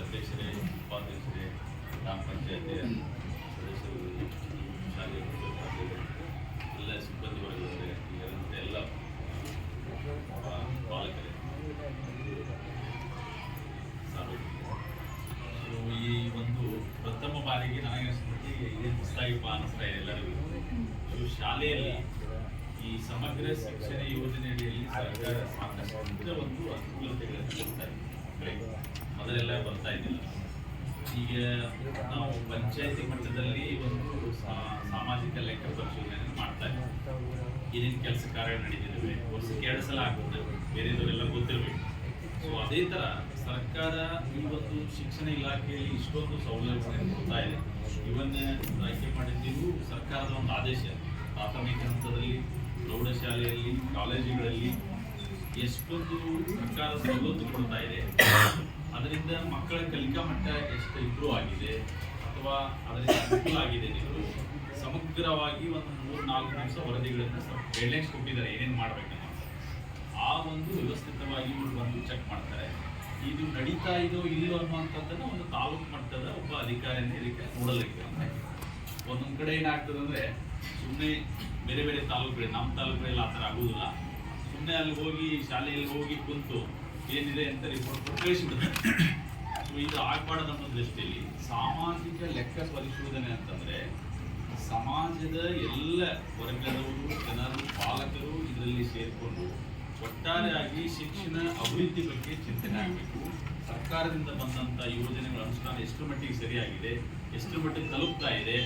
ಅಧ್ಯಕ್ಷರೇ ಉಪಾಧ್ಯಕ್ಷರೇ ಗ್ರಾಮ ಪಂಚಾಯಿತಿ ಸದಸ್ಯರು ಶಾಲೆ ಎಲ್ಲ ಸಿಬ್ಬಂದಿ ಎಲ್ಲ ಈ ಒಂದು ಪ್ರಥಮ ಬಾರಿಗೆ ನನಗೆ ಇದೇ ಹೊಸದಾಗಿಪ್ಪ ಅನ್ನಿಸ್ತಾ ಇದೆ ಎಲ್ಲರಿಗೂ. ಶಾಲೆಯಲ್ಲಿ ಈ ಸಮಗ್ರ ಶಿಕ್ಷಣ ಯೋಜನೆಯಡಿಯಲ್ಲಿ ಸರ್ಕಾರ ಸಾಕಷ್ಟು ಒಂದು ಅನುಕೂಲತೆಗಳನ್ನು ಕೊಡ್ತಾ ಇದೆ. ಮೊದಲೆಲ್ಲ ಬರ್ತಾ ಇದ್ದಿಲ್ಲ. ಈಗ ನಾವು ಪಂಚಾಯತಿ ಮಟ್ಟದಲ್ಲಿ ಒಂದು ಸಾಮಾಜಿಕ ಲೆಕ್ಕ ಪರಿಶೋಧನೆಯನ್ನು ಮಾಡ್ತಾ ಇದ್ದೀವಿ. ಏನೇನು ಕೆಲಸ ಕಾರ್ಯ ನಡೀತಿದ್ದಾವೆ, ವರ್ಷಕ್ಕೆ ಎರಡು ಸಲ ಆಗ್ತದೆ, ಬೇರೆದವರೆಲ್ಲ ಗೊತ್ತಿರಬೇಕು. ಸೊ ಅದೇ ತರ ಸರ್ಕಾರ ಈ ಒಂದು ಶಿಕ್ಷಣ ಇಲಾಖೆಯಲ್ಲಿ ಇಷ್ಟೊಂದು ಸೌಲಭ್ಯಗಳನ್ನು ಕೊಡ್ತಾ ಇದೆ. ಇವನ್ನೇ ಆಯ್ಕೆ ಮಾಡಿದ್ದೀವಿ ಸರ್ಕಾರದ ಒಂದು ಆದೇಶ, ಪ್ರಾಥಮಿಕ ಹಂತದಲ್ಲಿ ಪ್ರೌಢಶಾಲೆಯಲ್ಲಿ, ಕಾಲೇಜುಗಳಲ್ಲಿ ಎಷ್ಟೊಂದು ಸರ್ಕಾರ ಸವಲತ್ತು ಕೊಡ್ತಾ ಇದೆ. ಅದರಿಂದ ಮಕ್ಕಳ ಕಲಿಕಾ ಮಟ್ಟ ಎಷ್ಟು ಇಂಪ್ರೂವ್ ಆಗಿದೆ ಅಥವಾ ಅದರಿಂದ ಅನುಕೂಲ ಆಗಿದೆ ನೀವು ಸಮಗ್ರವಾಗಿ ಒಂದು ಮೂರು ನಾಲ್ಕು ನಿಮಿಷ ವರದಿಗಳನ್ನು ಗೈಡ್ಲೈನ್ಸ್ ಕೊಟ್ಟಿದ್ದಾರೆ, ಏನೇನು ಅಂತ ಆ ಒಂದು ವ್ಯವಸ್ಥಿತವಾಗಿ ಇವರು ಬಂದು ಚೆಕ್ ಮಾಡ್ತಾರೆ. ಇದು ನಡೀತಾ ಇದೋ ಇಲ್ಲೋ ಅನ್ನುವಂಥದ್ದನ್ನ ಒಂದು ತಾಲೂಕು ಮಟ್ಟದ ಒಬ್ಬ ಅಧಿಕಾರಿನೇ ಇದಕ್ಕೆ ನೋಡಲಿಕ್ಕೆ ಒಂದೊಂದು. ಕಡೆ ಏನಾಗ್ತದೆ ಅಂದ್ರೆ ಸುಮ್ಮನೆ ಬೇರೆ ಬೇರೆ ತಾಲೂಕುಗಳಿಗೆ ನಮ್ಮ ತಾಲೂಕುಗಳಲ್ಲಿ ಆ ಥರ ಆಗೋದಿಲ್ಲ ಸುಮ್ಮನೆ ಅಲ್ಲಿ ಹೋಗಿ, ಶಾಲೆಯಲ್ಲಿ ಹೋಗಿ ಕುಂತು ಏನಿದೆ ಅಂತ ರಿಪೋರ್ಟ್ ಕೊಟ್ಟು ಕಳಿಸಿಬಿಡ್ತಾರೆ. ಸೊ ಇದು ಆಗಬಾರ್ದು ಅನ್ನೋ ದೃಷ್ಟಿಯಲ್ಲಿ ಸಾಮಾಜಿಕ ಲೆಕ್ಕ ಪರಿಶೋಧನೆ ಅಂತಂದ್ರೆ ಸಮಾಜದ ಎಲ್ಲ ವರ್ಗದವರು, ಜನರು, ಪಾಲಕರು ಇದರಲ್ಲಿ ಸೇರಿಕೊಂಡು ಒಟ್ಟಾರೆಯಾಗಿ ಶಿಕ್ಷಣ ಅಭಿವೃದ್ಧಿ ಬಗ್ಗೆ ಚಿಂತನೆ ಆಗಬೇಕು. ಸರ್ಕಾರದಿಂದ ಬಂದಂಥ ಯೋಜನೆಗಳ ಅನುಷ್ಠಾನ ಎಷ್ಟು ಮಟ್ಟಿಗೆ ಸರಿಯಾಗಿದೆ ಎಷ್ಟು ಮಟ್ಟಿಗೆ ತಲುಪ್ತಾ ಇದೆ?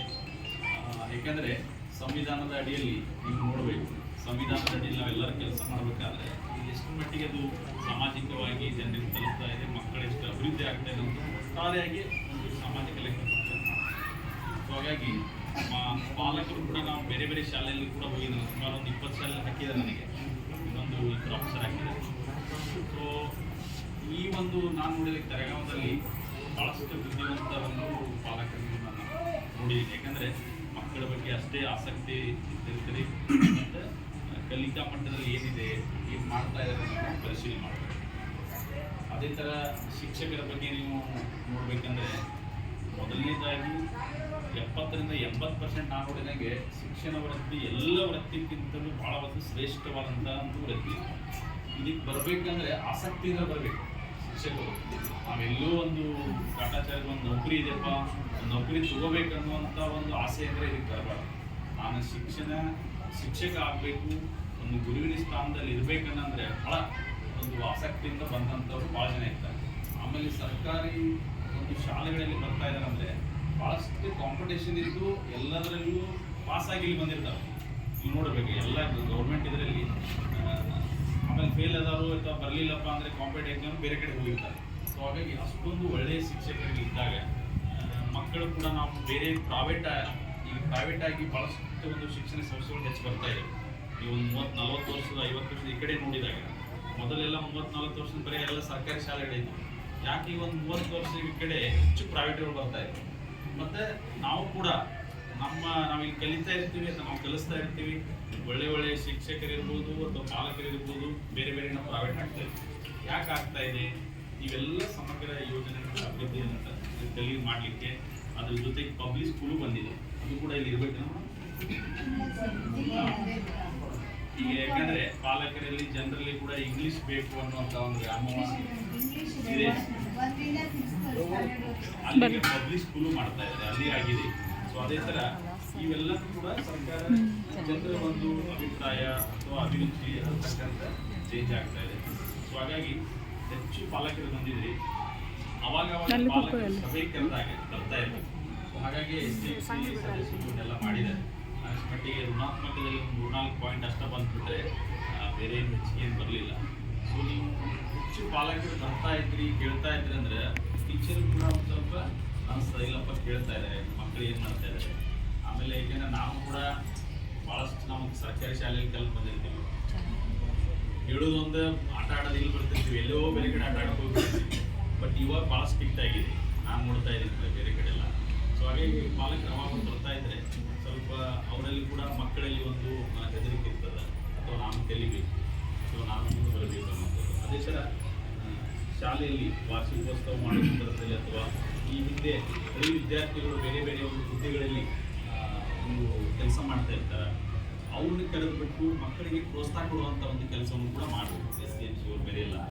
ಏಕೆಂದರೆ ಸಂವಿಧಾನದ ಅಡಿಯಲ್ಲಿ ನೀವು ನೋಡಬೇಕು. ಸಂವಿಧಾನದ ಅಡಿಯಲ್ಲಿ ನಾವೆಲ್ಲರೂ ಕೆಲಸ ಮಾಡಬೇಕಾದ್ರೆ ಎಷ್ಟು ಮಟ್ಟಿಗೆ ಅದು ಸಾಮಾಜಿಕವಾಗಿ ಜನರಿಗೆ ತಲುಪ್ತಾ ಇದೆ, ಮಕ್ಕಳು ಎಷ್ಟು ಅಭಿವೃದ್ಧಿ ಆಗ್ತಾ ಇದೆ ಅಂತ ಒಟ್ಟಾರೆಯಾಗಿ ಒಂದು ಸಾಮಾಜಿಕ ಲೆಕ್ಕ ಸೊ ಹಾಗಾಗಿ ಪಾಲಕರು ಕೂಡ ನಾವು ಬೇರೆ ಬೇರೆ ಶಾಲೆಯಲ್ಲಿ ಕೂಡ ಹೋಗಿದ್ದೀನಿ ಸುಮಾರು ಒಂದು ಇಪ್ಪತ್ತು ಶಾಲೆ ಹಾಕಿದ್ದಾರೆ ನನಗೆ. ಒಂದು ಇಬ್ಬರು ಆಫೀಸರ್ ಹಾಕಿದ್ದಾರೆ. ಸೊ ಈ ಒಂದು ನಾನು ನೋಡಿದ ತೆರೆಗಾಂವದಲ್ಲಿ ಭಾಳಷ್ಟು ಬುದ್ಧಿವಂತ ಒಂದು ಪಾಲಕರನ್ನು ನಾನು ನೋಡಿದ್ದೀನಿ. ಯಾಕಂದರೆ ಮಕ್ಕಳ ಬಗ್ಗೆ ಅಷ್ಟೇ ಆಸಕ್ತಿ ಇರ್ತೀರಿ ಮತ್ತು ಕಲಿಕಾ ಮಟ್ಟದಲ್ಲಿ ಏನಿದೆ, ಏನು ಮಾಡ್ತಾ ಇದ್ದಾರೆ ಪರಿಶೀಲನೆ ಮಾಡಬೇಕು. ಅದೇ ಥರ ಶಿಕ್ಷಕರ ಬಗ್ಗೆ ನೀವು ನೋಡಬೇಕಂದ್ರೆ, ಮೊದಲನೇದಾಗಿ ಎಪ್ಪತ್ತರಿಂದ ಎಂಬತ್ತು ಪರ್ಸೆಂಟ್ ನಾನು ಶಿಕ್ಷಣ ವೃತ್ತಿ ಎಲ್ಲ ವೃತ್ತಿಗಿಂತಲೂ ಭಾಳ ಒಂದು ಶ್ರೇಷ್ಠವಾದಂಥ ಒಂದು ವೃತ್ತಿ ಇದಕ್ಕೆ ಬರಬೇಕಂದ್ರೆ ಆಸಕ್ತಿಯಿಂದ ಬರಬೇಕು. ನಾವೆಲ್ಲೋ ಒಂದು ಕಾಟಾಚಾರ್ಯ ಒಂದು ನೌಕರಿ ಇದೆಯಪ್ಪ. ಒಂದು ನೌಕರಿ ತಗೋಬೇಕನ್ನುವಂಥ ಒಂದು ಆಸೆ ಅಂದರೆ ಇದಕ್ಕೆ ಬರಬಾರ್ದು ನಾನು ಶಿಕ್ಷಣ, ಶಿಕ್ಷಕ ಆಗಬೇಕು, ಒಂದು ಗುರುವಿನ ಸ್ಥಾನದಲ್ಲಿ ಇರಬೇಕನ್ನಂದ್ರೆ ಭಾಳ ಒಂದು ಆಸಕ್ತಿಯಿಂದ ಬಂದಂಥವ್ರು ಭಾಳ ಜನ ಇರ್ತಾರೆ. ಆಮೇಲೆ ಸರ್ಕಾರಿ ಒಂದು ಶಾಲೆಗಳಲ್ಲಿ ಬರ್ತಾ ಇದ್ದಾರೆ ಅಂದರೆ ಭಾಳಷ್ಟು ಕಾಂಪಿಟೇಷನ್ ಇದ್ದು ಎಲ್ಲದರಲ್ಲೂ ಪಾಸ್ ಆಗಿ ಇಲ್ಲಿ ಬಂದಿರ್ತಾರೆ. ಇಲ್ಲಿ ನೋಡಬೇಕು, ಎಲ್ಲ ಗೌರ್ಮೆಂಟ್ ಇದರಲ್ಲಿ ಫೇಲ್ ಅದಾರು ಅಥವಾ ಬರಲಿಲ್ಲಪ್ಪ ಅಂದರೆ ಕಾಂಪಿಟೇಟಿವ್ ಬೇರೆ ಕಡೆ ಹೋಗಿರ್ತಾರೆ. ಸೊ ಹಾಗಾಗಿ ಅಷ್ಟೊಂದು ಒಳ್ಳೆಯ ಶಿಕ್ಷಕರು ಇದ್ದಾಗ ಮಕ್ಕಳು ಕೂಡ ನಾವು ಬೇರೆ ಪ್ರೈವೇಟ್ ಈಗ ಪ್ರೈವೇಟ್ ಆಗಿ ಭಾಳಷ್ಟು ಒಂದು ಶಿಕ್ಷಣ ಸಂಸ್ಥೆಗಳು ಹೆಚ್ಚು ಬರ್ತಾ ಇದೆ. ಈ ಒಂದು ಮೂವತ್ತು ನಲ್ವತ್ತು ವರ್ಷದ, ಐವತ್ತು ವರ್ಷದ ಈ ಕಡೆ ನೋಡಿದಾಗ, ಮೊದಲೆಲ್ಲ ಮೂವತ್ತು ನಲ್ವತ್ತು ವರ್ಷದ ಬರೀ ಎಲ್ಲ ಸರ್ಕಾರಿ ಶಾಲೆಗಳಿದ್ವು ಯಾಕೆ ಈ ಒಂದು ಮೂವತ್ತು ವರ್ಷ ಈ ಕಡೆ ಹೆಚ್ಚು ಪ್ರೈವೇಟ್ಗಳು ಬರ್ತಾ ಇದೆ? ಮತ್ತು ನಾವು ಕೂಡ ನಮ್ಮ ನಾವಿಲ್ಲಿ ಕಲಿತಾ ಇರ್ತೀವಿ ಅಥವಾ ನಾವು ಕಲಿಸ್ತಾ ಇರ್ತೀವಿ. ಒಳ್ಳೆ ಒಳ್ಳೆ ಶಿಕ್ಷಕರಿರ್ಬೋದು ಅಥವಾ ಪಾಲಕರಿರ್ಬೋದು ಬೇರೆ ಬೇರೆ ನಾವು ಪ್ರೈವೇಟ್ ಆಗ್ತಾ ಇರ್ತೀವಿ ಯಾಕೆ ಆಗ್ತಾ ಇದೆ? ಇವೆಲ್ಲ ಸಮಗ್ರ ಯೋಜನೆಗಳ ಅಭಿವೃದ್ಧಿಯನ್ನು ಕಲಿ ಮಾಡಲಿಕ್ಕೆ ಅದ್ರ ಜೊತೆಗೆ ಪಬ್ಲಿಕ್ ಸ್ಕೂಲು ಬಂದಿದೆ. ಅದು ಕೂಡ ಇಲ್ಲಿ ಇರ್ಬೇಕು ಈಗ ಯಾಕಂದ್ರೆ ಪಾಲಕರಲ್ಲಿ ಜನರಲ್ಲಿ ಕೂಡ ಇಂಗ್ಲಿಷ್ ಬೇಕು ಅನ್ನುವಂತ ಒಂದು ವ್ಯಾಮೋಹ ಇದೆ. ಅಲ್ಲಿ ಪಬ್ಲಿಕ್ ಸ್ಕೂಲು ಮಾಡ್ತಾ ಇದ್ದಾರೆ. ಅಲ್ಲಿ ಆಗಿದೆ. ಸೊ ಅದೇ ತರ ಇವೆಲ್ಲ ಕೂಡ ಸರ್ಕಾರ ಜನರ ಒಂದು ಅಭಿಪ್ರಾಯ ಅಥವಾ ಅಭಿರುಚಿ ಅಂತಕ್ಕಂಥ ಚೇಂಜ್ ಆಗ್ತಾ ಇದೆ. ಸೊ ಹಾಗಾಗಿ ಹೆಚ್ಚು ಪಾಲಕರು ಬಂದಿದ್ರಿ. ಅವಾಗ ಅವಾಗ ಪಾಲಕರು ಸಭೆ ಕರೆದಾಗ ಬರ್ತಾ ಇರಬೇಕು ಸೊ ಹಾಗಾಗಿ ಎಸ್ ಡಿ ಸಿ ಸದಸ್ಯರು ಇವನ್ನೆಲ್ಲ ಮಾಡಿದ್ದಾರೆ. ಅಷ್ಟು ಮಟ್ಟಿಗೆ ಋಣಾತ್ಮಕದಲ್ಲಿ ಒಂದು ಮೂರ್ನಾಲ್ಕು ಪಾಯಿಂಟ್ ಅಷ್ಟ ಬಂದ್ಬಿಟ್ರೆ ಬೇರೆ ಏನು ಹೆಚ್ಚಿಗೆ ಏನು ಬರಲಿಲ್ಲ. ಸೊ ನೀವು ಹೆಚ್ಚು ಪಾಲಕರು ಬರ್ತಾ ಇದ್ರಿ ಕೇಳ್ತಾ ಇದ್ರಿ ಅಂದ್ರೆ ಟೀಚರ್ ಕೂಡ ಒಂದು ಸ್ವಲ್ಪ ಅನಿಸ್ತಾ ಇಲ್ಲಪ್ಪ ಕೇಳ್ತಾ ಇದ್ದಾರೆ ಮಕ್ಕಳು ಏನು ಮಾಡ್ತಾ ಇದ್ದಾರೆ ಆಮೇಲೆ ಏಕೆಂದ್ರೆ ನಾವು ಕೂಡ ಭಾಳಷ್ಟು ನಾವು ಸರ್ಕಾರಿ ಶಾಲೆಯಲ್ಲಿ ಕಲ್ತು ಬಂದಿರ್ತೀವಿ. ಹೇಳೋದೊಂದು ಆಟ ಆಡೋದು ಇಲ್ಲಿ ಬರ್ತಿರ್ತೀವಿ, ಎಲ್ಲೋ ಬೇರೆ ಕಡೆ ಆಟ ಆಡಕ್ಕೆ ಹೋಗ್ತಿರ್ತೀವಿ. ಬಟ್ ಇವಾಗ ಭಾಳ ಸ್ಟ್ರಿಕ್ಟ್ ಆಗಿದೆ. ನಾನು ನೋಡ್ತಾ ಇದ್ದೀನಿ ಬೇರೆ ಕಡೆ ಎಲ್ಲ. ಸೊ ಹಾಗಾಗಿ ಪಾಲಕರ ಅವಾಗ ಬರ್ತಾ ಇದ್ರೆ ಸ್ವಲ್ಪ ಅವರಲ್ಲಿ ಕೂಡ ಮಕ್ಕಳಲ್ಲಿ ಒಂದು ಹೆದರಿಕೆ ಇರ್ತದೆ ಅಥವಾ ನಾನು ಕಲಿಬೇಕು ಅಥವಾ ನಾನು ಮುಂದೆ ಬರಬೇಕು ಅನ್ನೋದು ಅದೇ ಸರ ಶಾಲೆಯಲ್ಲಿ ವಾರ್ಷಿಕೋತ್ಸವ ಮಾಡೋ ಸಂದರ್ಭದಲ್ಲಿ ಅಥವಾ ಈ ಹಿಂದೆ ಬರೀ ವಿದ್ಯಾರ್ಥಿಗಳು ಬೇರೆ ಬೇರೆ ಒಂದು ಹುದ್ದೆಗಳಲ್ಲಿ ಒಂದು ಕೆಲಸ ಮಾಡ್ತಾ ಇರ್ತಾರೆ. ಅವ್ರನ್ನ ಕರೆದುಬಿಟ್ಟು ಮಕ್ಕಳಿಗೆ ಪ್ರೋತ್ಸಾಹ ಕೊಡುವಂಥ ಒಂದು ಕೆಲಸವನ್ನು ಕೂಡ ಮಾಡಬೇಕು. ಎಸ್ ಡಿ ಎಂ ಸಿ ಅವ್ರ ಬೇರೆ